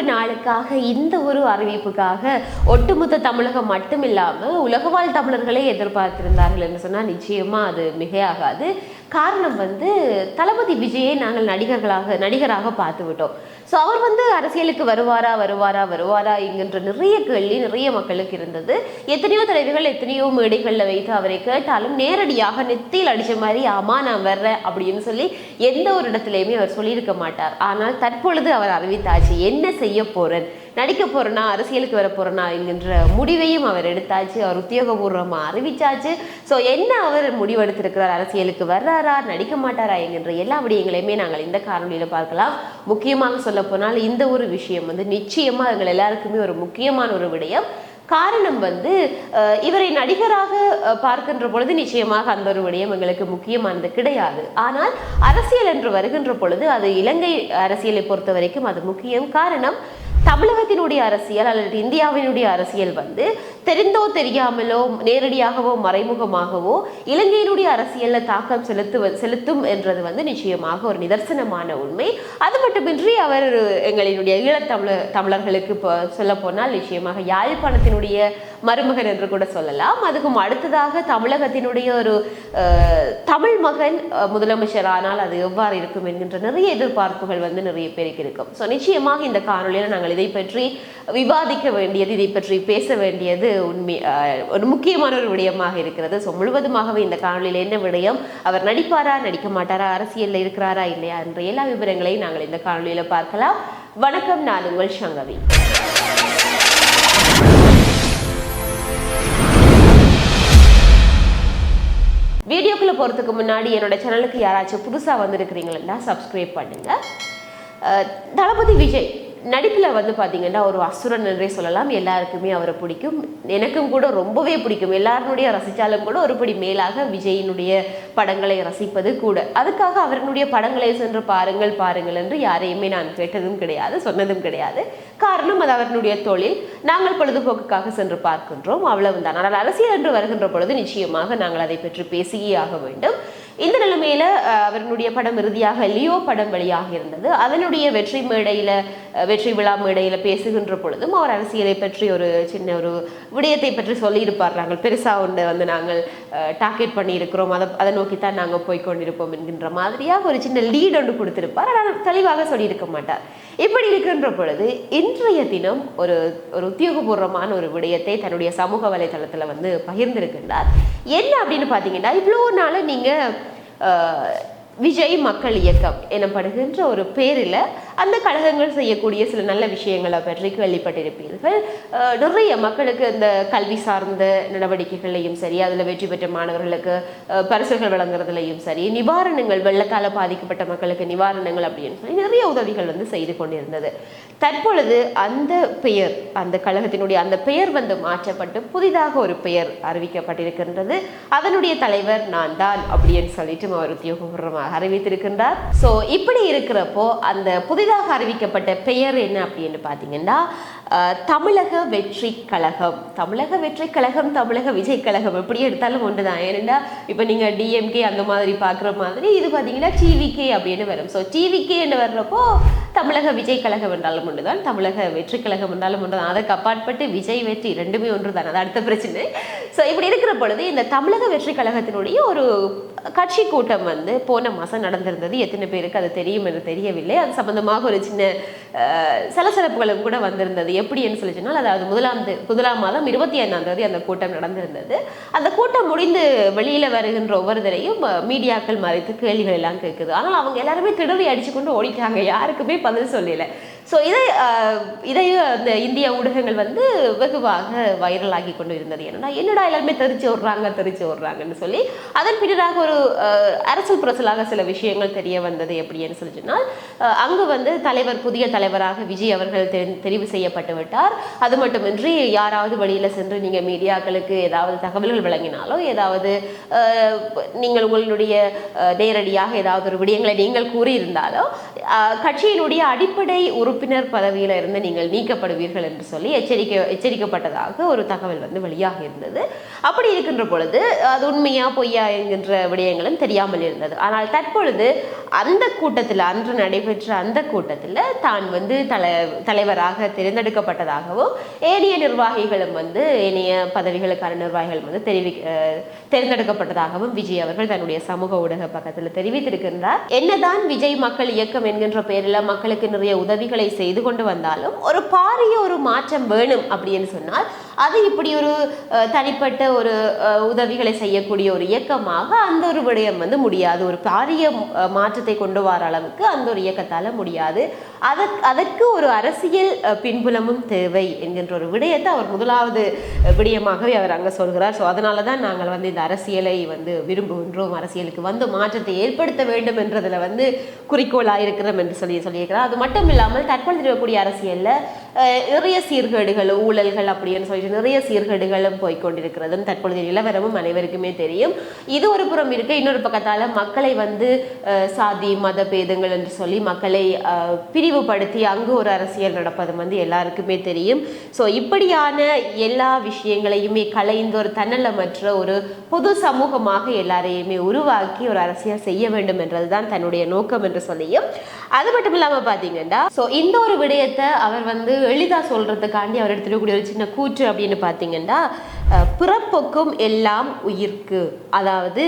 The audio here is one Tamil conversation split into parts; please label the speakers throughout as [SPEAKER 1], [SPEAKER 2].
[SPEAKER 1] ஒரு நாளுக்காக இந்த ஒரு அறிவிப்புக்காக ஒட்டுமொத்த தமிழகம் மட்டும் இல்லாமல் உலகவாழ் தமிழர்களே எதிர்பார்த்திருந்தார்கள் என்று சொன்னால் நிச்சயமாக அது மிகையாகாது. காரணம் வந்து தளபதி விஜயை நாங்கள் நடிகர்களாக நடிகராக பார்த்து விட்டோம் ஸோ அவர் வந்து அரசியலுக்கு வருவாரா வருவாரா வருவாரா என்கின்ற நிறைய கேள்வி நிறைய மக்களுக்கு இருந்தது. எத்தனையோ தலைவர்கள் எத்தனையோ மேடைகளில் வைத்து அவரை கேட்டாலும் நேரடியாக நெத்தியில் அடித்த மாதிரி ஆமா நான் வர்றேன் அப்படின்னு சொல்லி எந்த ஒரு இடத்துலையுமே அவர் சொல்லியிருக்க மாட்டார். ஆனால் தற்பொழுது அவர் அறிவித்தாச்சு என்ன செய்ய போறேன்? நடிக்க போறேனா அரசியலுக்கு வர போறேனா என்கின்ற முடிவையும் அவர் எடுத்தாச்சு அவர் உத்தியோகபூர்வமாக அறிவிச்சாச்சு. ஸோ என்ன அவர் முடிவெடுத்திருக்கிறார் அரசியலுக்கு வர்றாரா நடிக்க மாட்டாரா என்கின்ற எல்லா விடயங்களையுமே நாங்கள் இந்த காணொலியில் பார்க்கலாம். முக்கியமாக சொல்ல போனால் இந்த ஒரு விஷயம் வந்து நிச்சயமா எங்கள் எல்லாருக்குமே ஒரு முக்கியமான ஒரு விடயம். காரணம் வந்து இவரை நடிகராக பார்க்கின்ற பொழுது நிச்சயமாக அந்த ஒரு விடயம் எங்களுக்கு முக்கியமானது கிடையாது. ஆனால் அரசியல் என்று வருகின்ற பொழுது அது இலங்கை அரசியலை பொறுத்த வரைக்கும் அது முக்கியம். காரணம் தமிழகத்தினுடைய அரசியல் அல்லது இந்தியாவினுடைய அரசியல் வந்து தெரிந்தோ தெரியாமலோ நேரடியாகவோ மறைமுகமாகவோ இலங்கையினுடைய அரசியலில் தாக்கம் செலுத்து செலுத்தும் என்றது வந்து நிச்சயமாக ஒரு நிதர்சனமான உண்மை. அது மட்டுமின்றி அவர் எங்களினுடைய ஈழத்தமிழ தமிழர்களுக்கு இப்போ சொல்ல போனால் நிச்சயமாக யாழ்ப்பாணத்தினுடைய மருமகன் என்று கூட சொல்லலாம். அதுக்கும் அடுத்ததாக தமிழகத்தினுடைய ஒரு தமிழ் மகன் முதலமைச்சர். ஆனால் அது எவ்வாறு இருக்கும் என்கின்ற நிறைய எதிர்பார்ப்புகள் வந்து நிறைய பேருக்கு இருக்கும். ஸோ நிச்சயமாக இந்த காணொலியில் நாங்கள் இதை பற்றி விவாதிக்க வேண்டியது இதை பற்றி பேச வேண்டியது உண்மை ஒரு முக்கியமான ஒரு விடயமாக இருக்கிறது. ஸோ முழுவதுமாகவே இந்த காணொலியில் என்ன விடயம்? அவர் நடிப்பாரா நடிக்க மாட்டாரா அரசியலில் இருக்கிறாரா இல்லையா என்ற எல்லா விவரங்களையும் நாங்கள் இந்த காணொலியில் பார்க்கலாம். வணக்கம் நான் உங்கள் சங்கவி வீடியோக்குள்ள போகிறதுக்கு முன்னாடி என்னோட சேனலுக்கு யாராச்சும் புதுசாக வந்திருக்கிறீங்களா சப்ஸ்கிரைப் பண்ணுங்க. அஹ், தளபதி விஜய் நடிப்பில் வந்து பார்த்தீங்கன்னா ஒரு அசுரன் என்றே சொல்லலாம். எல்லாருக்குமே அவரை பிடிக்கும். எனக்கும் கூட ரொம்பவே பிடிக்கும். எல்லாருடைய ரசித்தாலும் கூட ஒருபடி மேலாக விஜயினுடைய படங்களை ரசிப்பது கூட. அதுக்காக அவரனுடைய படங்களை சென்று பாருங்கள் பாருங்கள் என்று யாரையுமே நான் கேட்டதும் கிடையாது சொன்னதும் கிடையாது. காரணம் அது அவரனுடைய தொழில். நாங்கள் பொழுதுபோக்குக்காக சென்று பார்க்கின்றோம். அவ்வளவுதான். ஆனால் அரசியல் என்று வருகின்ற பொழுது நிச்சயமாக நாங்கள் அதை பற்றி பேசியே ஆக வேண்டும். இந்த நிலைமையில அஹ், படம் இறுதியாக லியோ படம் வெளியாக இருந்தது. அதனுடைய வெற்றி மேடையில வெற்றி விழா மேடையில் பேசுகின்ற பொழுதும் அவர் அரசியலை பற்றி ஒரு சின்ன ஒரு விடயத்தை பற்றி சொல்லியிருப்பார். நாங்கள் பெருசாக ஒன்று வந்து நாங்கள் டார்கெட் பண்ணியிருக்கிறோம். அதை அதை நோக்கி தான் நாங்கள் போய் கொண்டிருப்போம் என்கின்ற மாதிரியாக ஒரு சின்ன லீட் ஒன்று கொடுத்திருப்பார். ஆனால் தெளிவாக சொல்லியிருக்க மாட்டார். இப்படி இருக்கின்ற பொழுது இன்றைய தினம் ஒரு ஒரு உத்தியோகபூர்வமான ஒரு விடயத்தை தன்னுடைய சமூக வலைதளத்தில் வந்து பகிர்ந்திருக்கின்றார். என்ன அப்படின்னு பார்த்தீங்கன்னா இவ்வளோ நாள் நீங்கள் விஜய் மக்கள் இயக்கம் எனப்படுகின்ற ஒரு பேரில் அந்த கழகங்கள் செய்யக்கூடிய சில நல்ல விஷயங்களை பற்றி கேள்விப்பட்டிருப்பீர்கள். நிறைய மக்களுக்கு இந்த கல்வி சார்ந்த நடவடிக்கைகளையும் சரி அதில் வெற்றி பெற்ற மாணவர்களுக்கு பரிசுகள் வழங்குறதுலையும் சரி நிவாரணங்கள் வெள்ளத்தால் பாதிக்கப்பட்ட மக்களுக்கு நிவாரணங்கள் அப்படின்னு சொல்லி நிறைய உதவிகள் வந்து செய்து கொண்டிருந்தது. தற்பொழுது அந்த பெயர் அந்த கழகத்தினுடைய அந்த பெயர் வந்து மாற்றப்பட்டு புதிதாக ஒரு பெயர் அறிவிக்கப்பட்டிருக்கின்றது. அதனுடைய தலைவர் நான் தான் அப்படின்னு சொல்லிட்டு அவர் உத்தியோகபூர்வமாக அறிவித்திருக்கின்றார். ஸோ இப்படி இருக்கிறப்போ அந்த புதிதாக அறிவிக்கப்பட்ட பெயர் என்ன அப்படின்னு பார்த்தீங்கன்னா தமிழக வெற்றி கழகம் தமிழக வெற்றி கழகம் தமிழக விஜய் கழகம் எப்படி எடுத்தாலும் ஒன்று தான் ஏன்னா இப்போ நீங்கள் டிஎம்கே அந்த மாதிரி பார்க்குற மாதிரி இது பார்த்தீங்கன்னா டிவிகே அப்படின்னு வரும். ஸோ டிவிகேன்னு வர்றப்போ தமிழக விஜய் கழகம் என்றாலும் ஒன்று தான் தமிழக வெற்றி கழகம் என்றாலும் ஒன்று தான் அதற்கு அப்பாற்பட்டு விஜய் வெற்றி ரெண்டுமே ஒன்று தான் அது அடுத்த பிரச்சனை. ஸோ இப்படி இருக்கிற பொழுது இந்த தமிழக வெற்றி கழகத்தினுடைய ஒரு கட்சி கூட்டம் வந்து போன மாதம் நடந்திருந்தது. எத்தனை பேருக்கு அது தெரியும் என்று தெரியவில்லை. அது சம்பந்தமாக ஒரு சின்ன சலசலப்புகளும் கூட வந்திருந்தது. எப்படின்னு சொல்லி சொன்னால் அதாவது முதலாம் முதலாம் மாதம் இருபத்தி ஐந்தாம் தேதி அந்த கூட்டம் நடந்திருந்தது. அந்த கூட்டம் முடிந்து வெளியில் வருகின்ற ஒவ்வொருத்தரையும் மீடியாக்கள் மறைத்து கேள்விகள் எல்லாம் கேட்குது. ஆனால் அவங்க எல்லாருமே திடவி அடிச்சு கொண்டு ஓடிட்டாங்க. யாருக்குமே பதில் சொல்லலை. ஸோ இதை இதையும் அந்த இந்திய ஊடகங்கள் வந்து வெகுவாக வைரலாகி கொண்டு இருந்தது என்னன்னா என்னடா எல்லாருமே தெரிச்சு விடுறாங்க தெரிச்சு விடுறாங்கன்னு சொல்லி அதன் பின்னராக ஒரு அரசு அரசல் புரசலாக சில விஷயங்கள் தெரிய வந்தது எப்படின்னு சொல்லி சொன்னால் அங்கு வந்து தலைவர் புதிய தலைவராக விஜய் அவர்கள் தெரிவு செய்யப்பட்டு விட்டார். அது மட்டுமின்றி யாராவது வழியில் சென்று நீங்கள் மீடியாக்களுக்கு ஏதாவது தகவல்கள் வழங்கினாலோ ஏதாவது நீங்கள் உங்களுடைய நேரடியாக ஏதாவது ஒரு விடயங்களை நீங்கள் கூறியிருந்தாலோ கட்சியினுடைய அடிப்படை உறுப்பினர் பதவியில் இருந்து நீங்கள் நீக்கப்படுவீர்கள் என்று சொல்லி எச்சரிக்கை எச்சரிக்கப்பட்டதாக ஒரு தகவல் வந்து வெளியாக இருந்தது. அப்படி இருக்கின்ற பொழுது அது உண்மையா பொய்யா என்கின்ற விடயங்களும் தெரியாமல் இருந்தது. ஆனால் தற்பொழுது அந்த கூட்டத்தில் அன்று நடைபெற்ற அந்த கூட்டத்தில் தான் வந்து தலை தலைவராக தேர்ந்தெடுக்கப்பட்டதாகவும் ஏனைய நிர்வாகிகளும் வந்து ஏனைய பதவிகளுக்கான நிர்வாகிகள் வந்து தெரிவி தேர்ந்தெடுக்கப்பட்டதாகவும் விஜய் அவர்கள் தன்னுடைய சமூக ஊடக பக்கத்தில் தெரிவித்திருக்கின்றார். என்னதான் விஜய் மக்கள் இயக்கம் என்கின்ற பெயரில் மக்களுக்கு நிறைய உதவிகளை செய்து கொண்டு வந்தாலும் ஒரு பாரிய ஒரு மாற்றம் வேணும் அப்படின்னு சொன்னால் அது இப்படி ஒரு தனிப்பட்ட ஒரு உதவிகளை செய்யக்கூடிய ஒரு இயக்கமாக அந்த ஒரு விடயம் வந்து முடியாது. ஒரு பாரிய மாற்றத்தை கொண்டு வர அளவுக்கு அந்த ஒரு இயக்கத்தால் முடியாது. அதற்கு அதற்கு ஒரு அரசியல் பின்புலமும் தேவை என்கின்ற ஒரு விடயத்தை அவர் முதலாவது விடயமாகவே அவர் அங்கே சொல்கிறார். ஸோ அதனால தான் நாங்கள் வந்து இந்த அரசியலை வந்து விரும்புகின்றோம். அரசியலுக்கு வந்து மாற்றத்தை ஏற்படுத்த வேண்டும் என்றதில் வந்து குறிக்கோளாக இருக்கிறோம் என்று சொல்லி சொல்லியிருக்கிறார். அது மட்டும் இல்லாமல் தற்பொழுது இருக்கக்கூடிய அரசியலில் நிறைய சீர்கேடுகள் ஊழல்கள் அப்படின்னு சொல்லிட்டு நிறைய சீர்கேடுகளும் போய்க்கொண்டிருக்கிறதும் தற்பொழுது நிலவரமும் அனைவருக்குமே தெரியும். இது ஒரு புறம் இருக்க. இன்னொரு பக்கத்தால் மக்களை வந்து சாதி மத பேதங்கள் என்று சொல்லி மக்களை பிரிவுபடுத்தி அங்கு ஒரு அரசியல் நடப்பது வந்து எல்லாருக்குமே தெரியும். ஸோ இப்படியான எல்லா விஷயங்களையுமே கலைந்து ஒரு தன்னலமற்ற ஒரு பொது சமூகமாக எல்லாரையுமே உருவாக்கி ஒரு அரசியல் செய்ய வேண்டும் என்றதுதான் தன்னுடைய நோக்கம் என்று சொல்லியும் அது மட்டும் இல்லாமல் பார்த்தீங்கன்னா ஸோ இந்த ஒரு விடயத்தை அவர் வந்து எளிதாக சொல்றதுக்காண்டி அவர் எடுத்துக்கக்கூடிய ஒரு சின்ன கூற்று அப்படின்னு பார்த்தீங்கன்னா பிறப்புக்கும் எல்லாம் உயிர்க்கு. அதாவது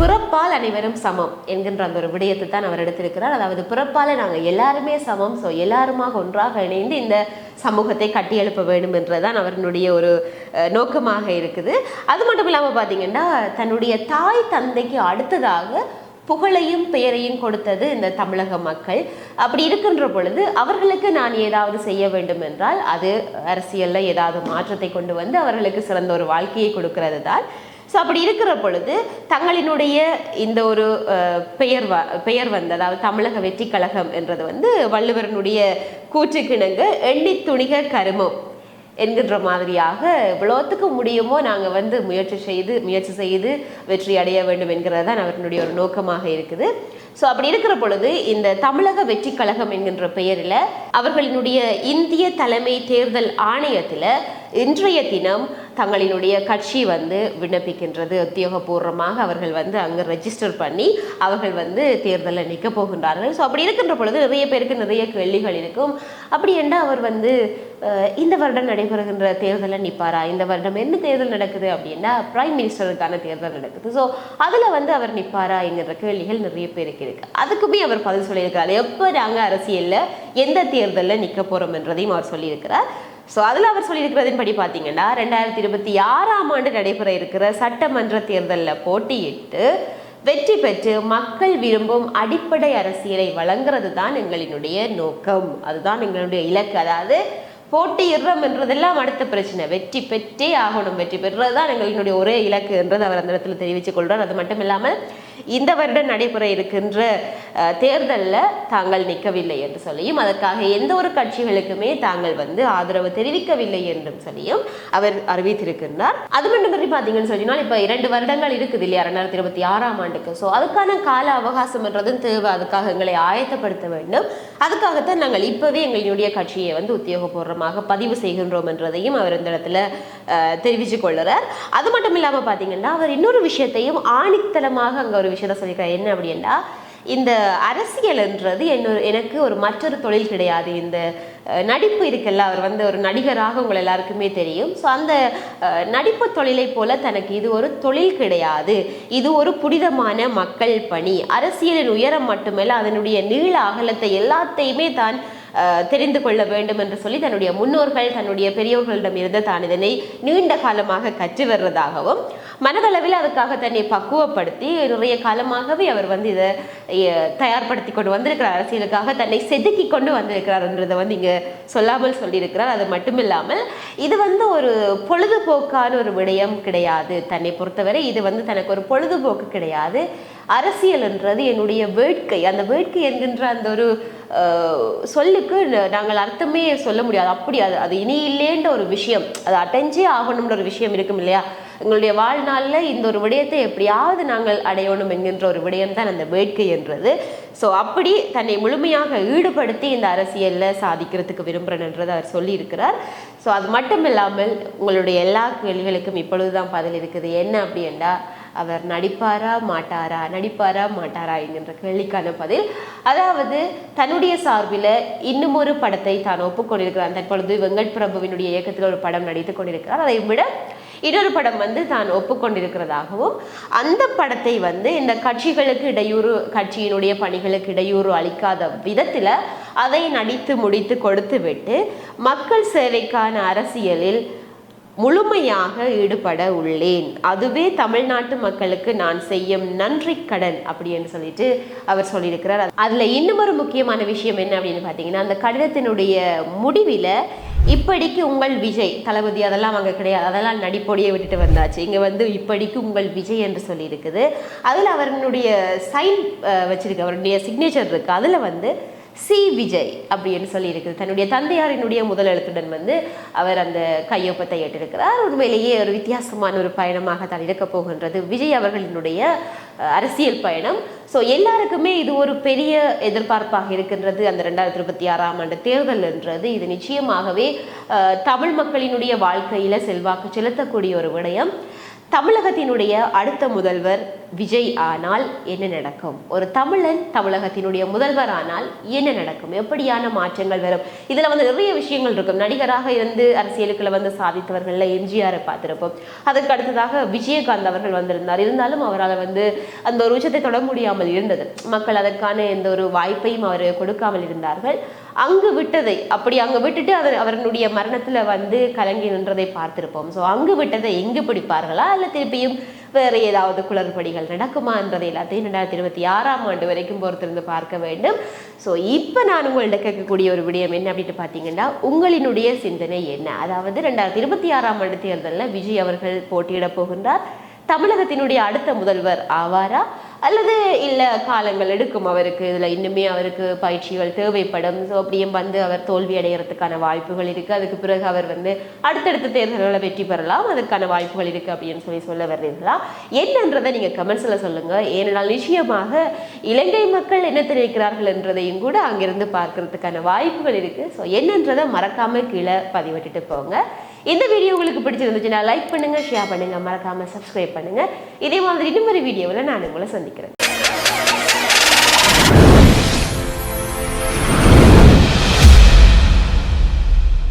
[SPEAKER 1] பிறப்பால் அனைவரும் சமம் என்கின்ற அந்த ஒரு விடயத்தை தான் அவர் எடுத்திருக்கிறார். அதாவது பிறப்பால் நாங்கள் எல்லாருமே சமம் ஸோ எல்லாருமாக ஒன்றாக இணைந்து இந்த சமூகத்தை கட்டியெழுப்ப வேண்டும் என்றதான் அவருடைய ஒரு நோக்கமாக இருக்குது. அது மட்டும் இல்லாமல் பார்த்தீங்கன்னா தன்னுடைய தாய் தந்தைக்கு அடுத்ததாக புகழையும் பெயரையும் கொடுத்தது இந்த தமிழக மக்கள். அப்படி இருக்கின்ற பொழுது அவர்களுக்கு நான் ஏதாவது செய்ய வேண்டும் என்றால் அது அரசியலில் ஏதாவது மாற்றத்தை கொண்டு வந்து அவர்களுக்கு சிறந்த ஒரு வாழ்க்கையை கொடுக்கிறது தான். ஸோ அப்படி இருக்கிற பொழுது தங்களினுடைய இந்த ஒரு பெயர் வ பெயர் வந்து அதாவது தமிழக வெற்றி கழகம் என்றது வந்து வள்ளுவரனுடைய கூற்றுக்கிணங்க எண்ணி துணிக கருமம் என்கின்ற மாதிரியாக இவ்வளோத்துக்கு முடியுமோ நாங்கள் வந்து முயற்சி செய்து முயற்சி செய்து வெற்றி அடைய வேண்டும் என்கிறது தான் அவர்களுடைய ஒரு நோக்கமாக இருக்குது. ஸோ அப்படி இருக்கிற பொழுது இந்த தமிழக வெற்றி கழகம் என்கின்ற பெயரில் அவர்களினுடைய இந்திய தலைமை தேர்தல் ஆணையத்தில் இன்றைய தினம் தங்களினுடைய கட்சி வந்து விண்ணப்பிக்கின்றது. உத்தியோகபூர்வமாக அவர்கள் வந்து அங்கே ரெஜிஸ்டர் பண்ணி அவர்கள் வந்து தேர்தலில் நிற்க போகின்றார்கள். ஸோ அப்படி இருக்கின்ற பொழுது நிறைய பேருக்கு நிறைய கேள்விகள் இருக்கும். அப்படி என்ன அவர் வந்து இந்த வருடம் நடைபெறுகின்ற தேர்தலில் நிற்பாரா இந்த வருடம் என்ன தேர்தல் நடக்குது அப்படின்னா பிரைம் மினிஸ்டருக்கான தேர்தல் நடக்குது. ஸோ அதில் வந்து அவர் நிற்பாரா என்கிற கேள்விகள் நிறைய பேருக்கு இருக்குது அதுக்குமே அவர் பதில் சொல்லியிருக்கிறார். எப்போ நாங்கள் அரசியலில் எந்த தேர்தலில் நிற்க போகிறோம் என்றதையும் அவர் சொல்லியிருக்கிறார். ஸோ அதில் அவர் சொல்லியிருக்கிறதின்படி பார்த்தீங்கன்னா ரெண்டாயிரத்தி இருபத்தி ஆறாம் ஆண்டு நடைபெற இருக்கிற சட்டமன்ற தேர்தலில் போட்டியிட்டு வெற்றி பெற்று மக்கள் விரும்பும் அடிப்படை அரசியலை வழங்குறது தான் எங்களினுடைய நோக்கம். அதுதான் எங்களுடைய இலக்கு. அதாவது போட்டியிடுறோம் என்றதெல்லாம் அடுத்த பிரச்சனை. வெற்றி பெற்றே ஆகணும். வெற்றி பெறுறது தான் எங்களினுடைய ஒரே இலக்கு என்றது அவர் அந்த இடத்துல தெரிவித்துக் கொள்கிறார் அது மட்டும் இல்லாமல் இந்த வருடம் நடைபெற இருக்கின்ற தேர்தலில் தாங்கள் நிற்கவில்லை என்று சொல்லியும் அதற்காக எந்த ஒரு கட்சிகளுக்குமே தாங்கள் வந்து ஆதரவு தெரிவிக்கவில்லை என்றும் சொல்லியும் அவர் அறிவித்திருக்கின்றார். அது மட்டுமின்றி பார்த்தீங்கன்னு சொன்னால் இப்போ இரண்டு வருடங்கள் இருக்குது இல்லையா ரெண்டாயிரத்தி இருபத்தி ஆறாம் ஆண்டுக்கு. ஸோ அதுக்கான கால அவகாசம் என்றதும் தேவை. அதுக்காக எங்களை ஆயத்தப்படுத்த வேண்டும். அதுக்காகத்தான் நாங்கள் இப்போவே எங்களுடைய கட்சியை வந்து உத்தியோகபூர்வமாக பதிவு செய்கின்றோம் என்றதையும் அவர் இந்த இடத்துல தெரிவித்து கொள்கிறார். அது மட்டும் இல்லாமல் பார்த்தீங்கன்னா அவர் இன்னொரு விஷயத்தையும் ஆணித்தலமாக அங்கே ஒரு விஷயத்த சொல்லியிருக்கார். என்ன அப்படின்னா இந்த அரசியல்ன்றது என்னொரு எனக்கு ஒரு மற்றொரு தொழில் கிடையாது. இந்த நடிப்பு இருக்குல்ல அவர் வந்து ஒரு நடிகராக உங்கள் எல்லாருக்குமே தெரியும். ஸோ அந்த நடிப்பு தொழிலை போல தனக்கு இது ஒரு தொழில் கிடையாது. இது ஒரு புனிதமான மக்கள் பணி. அரசியலின் உயரம் மட்டுமல்ல அதனுடைய நீள அகலத்தை எல்லாத்தையுமே தான் தெரிந்து கொள்ள வேண்டும் என்று சொல்லி தன்னுடைய முன்னோர்கள் தன்னுடைய பெரியோர்களிடம் இருந்து தான் இதனை நீண்ட காலமாக கற்று வருவதாகவும் மனதளவில் அதுக்காக தன்னை பக்குவப்படுத்தி நிறைய காலமாகவே அவர் வந்து இதை தயார்படுத்தி கொண்டு வந்திருக்கிறார். அரசியலுக்காக தன்னை செதுக்கி கொண்டு வந்திருக்கிறார்ன்றதை வந்து இங்கே சொல்லாமல் சொல்லியிருக்கிறார். அது மட்டும் இல்லாமல் இது வந்து ஒரு பொழுதுபோக்கான ஒரு விடயம் கிடையாது தன்னை பொறுத்தவரை. இது வந்து தனக்கு ஒரு பொழுதுபோக்கு கிடையாது. அரசியல்ன்றது என்னுடைய வேட்கை. அந்த வேட்கை என்கின்ற அந்த ஒரு சொல்லுக்கு நாங்கள் அர்த்தமே சொல்ல முடியாது. அப்படி அது அது இனி இல்லேன்ற ஒரு விஷயம் அது அடைஞ்சே ஆகணும்ன்ற ஒரு விஷயம் இருக்கும் இல்லையா? எங்களுடைய வாழ்நாளில் இந்த ஒரு விடயத்தை எப்படியாவது நாங்கள் அடையணும் என்கின்ற ஒரு விடயம் தான் அந்த வேட்கை என்றது. ஸோ அப்படி தன்னை முழுமையாக ஈடுபடுத்தி இந்த அரசியலில் சாதிக்கிறதுக்கு விரும்புகிறேன்ன்றதை அவர் சொல்லியிருக்கிறார். ஸோ அது மட்டும் இல்லாமல் உங்களுடைய எல்லா கேள்விகளுக்கும் இப்பொழுதுதான் பதில் இருக்குது. என்ன அப்படின்னா அவர் நடிப்பாரா மாட்டாரா நடிப்பாரா மாட்டாரா என்கின்ற கேள்விக்கான பதில். அதாவது தன்னுடைய சார்பில் இன்னும் ஒரு படத்தை தான் ஒப்புக்கொண்டிருக்கிறார். தற்பொழுது வெங்கட் பிரபுவினுடைய இயக்கத்தில் ஒரு படம் நடித்துக் கொண்டிருக்கிறார். அதை விட இன்னொரு படம் வந்து தான் ஒப்புக்கொண்டிருக்கிறதாகவும் அந்த படத்தை வந்து இந்த கட்சிகளுக்கு இடையூறு கட்சியினுடைய பணிகளுக்கு இடையூறு அளிக்காத விதத்தில் அதை நடித்து முடித்து கொடுத்து விட்டு மக்கள் சேவைக்கான அரசியலில் முழுமையாக ஈடுபட உள்ளேன். அதுவே தமிழ்நாட்டு மக்களுக்கு நான் செய்யும் நன்றி கடன் அப்படின்னு சொல்லிட்டு அவர் சொல்லியிருக்கிறார். அதுல இன்னும் ஒரு முக்கியமான விஷயம் என்ன அப்படின்னு பார்த்தீங்கன்னா அந்த கடிதத்தினுடைய முடிவில் இப்படிக்கு உங்கள் விஜய் தளபதி அதெல்லாம் அங்கே கிடையாது. அதெல்லாம் நடிப்பொடியை விட்டுட்டு வந்தாச்சு. இங்கே வந்து இப்படிக்கு உங்கள் விஜய் என்று சொல்லியிருக்குது. அதில் அவருடைய சைன் வச்சுருக்கு. அவருடைய சிக்னேச்சர் இருக்குது அதில் வந்து சி விஜய் அப்படின்னு சொல்லியிருக்குது தன்னுடைய தந்தையாரினுடைய முதல் எழுத்துடன் வந்து அவர் அந்த கையொப்பத்தை ஏற்றிருக்கிறார். உண்மையிலேயே ஒரு வித்தியாசமான ஒரு பயணமாக தான் இருக்க போகின்றது. விஜய் அவர்களினுடைய அரசியல் பயணம். ஸோ எல்லாருக்குமே இது ஒரு பெரிய எதிர்பார்ப்பாக இருக்கின்றது. அந்த ரெண்டாயிரத்தி இருபத்தி ஆறாம் ஆண்டு தேர்தல் என்றது. இது நிச்சயமாகவே தமிழ் மக்களினுடைய வாழ்க்கையில் செல்வாக்கு செலுத்தக்கூடிய ஒரு விடயம். தமிழகத்தினுடைய அடுத்த முதல்வர் விஜய் ஆனால் என்ன நடக்கும்? ஒரு தமிழன் தமிழகத்தினுடைய முதல்வர் ஆனால் என்ன நடக்கும்? எப்படியான மாற்றங்கள் வரும்? இதில் வந்து நிறைய விஷயங்கள் இருக்கும். நடிகராக இருந்து அரசியலுக்குள்ள வந்து சாதித்தவர்களில் எம்ஜிஆரை பார்த்துருப்போம். அதற்கு அடுத்ததாக விஜயகாந்த் அவர்கள் வந்திருந்தார். இருந்தாலும் அவரால் வந்து அந்த ஒரு உச்சத்தை தொட முடியாமல் இருந்தது. மக்கள் அதற்கான எந்த ஒரு வாய்ப்பையும் அவர் கொடுக்காமல் இருந்தார்கள். அங்கு விட்டதை அப்படி அங்கு விட்டுட்டு அவர் அவர்களுடைய மரணத்துல வந்து கலங்கி நின்றதை பார்த்திருப்போம். ஸோ அங்கு விட்டதை எங்கு பிடிப்பார்களா? இல்லை திருப்பியும் வேறு ஏதாவது குளறுபடிகள் நடக்குமா என்றதை எல்லாத்தையும் ரெண்டாயிரத்தி இருபத்தி ஆறாம் ஆண்டு வரைக்கும் பொறுத்திருந்து பார்க்க வேண்டும். ஸோ இப்போ நான் உங்கள்கிட்ட கேட்கக்கூடிய ஒரு விடயம் என்ன அப்படின்னு பார்த்தீங்கன்னா உங்களினுடைய சிந்தனை என்ன? அதாவது ரெண்டாயிரத்தி இருபத்தி ஆறாம் ஆண்டு தேர்தலில் விஜய் அவர்கள் போட்டியிட போகின்றார். தமிழகத்தினுடைய அடுத்த முதல்வர் ஆவாரா? அல்லது இல்லை காலங்கள் எடுக்கும் அவருக்கு. இதில் இன்னுமே அவருக்கு பயிற்சிகள் தேவைப்படும். ஸோ அப்படியும் வந்து அவர் தோல்வி அடைகிறதுக்கான வாய்ப்புகள் இருக்குது அதுக்கு பிறகு அவர் வந்து அடுத்தடுத்த தேர்தல்களை வெற்றி பெறலாம். அதற்கான வாய்ப்புகள் இருக்குது அப்படின்னு சொல்லி சொல்ல வர்றீங்களா? என்னன்றதை நீங்கள் கமெண்ட்ஸில் சொல்லுங்கள் ஏனென்றால் நிச்சயமாக இலங்கை மக்கள் என்ன தெரிவிக்கிறார்கள் என்றதையும் கூட அங்கிருந்து பார்க்கறதுக்கான வாய்ப்புகள் இருக்குது ஸோ என்னன்றதை மறக்காமல் கீழே பதிவிட்டுட்டு போங்க. இந்த வீடியோ உங்களுக்கு பிடிச்சிருந்துச்சுன்னா லைக் பண்ணுங்கள் ஷேர் பண்ணுங்கள் மறக்காமல் சப்ஸ்கிரைப் பண்ணுங்க. இதே மாதிரி இன்னும் ஒரு வீடியோவில் நான் உங்களை சந்திக்கிறேன்.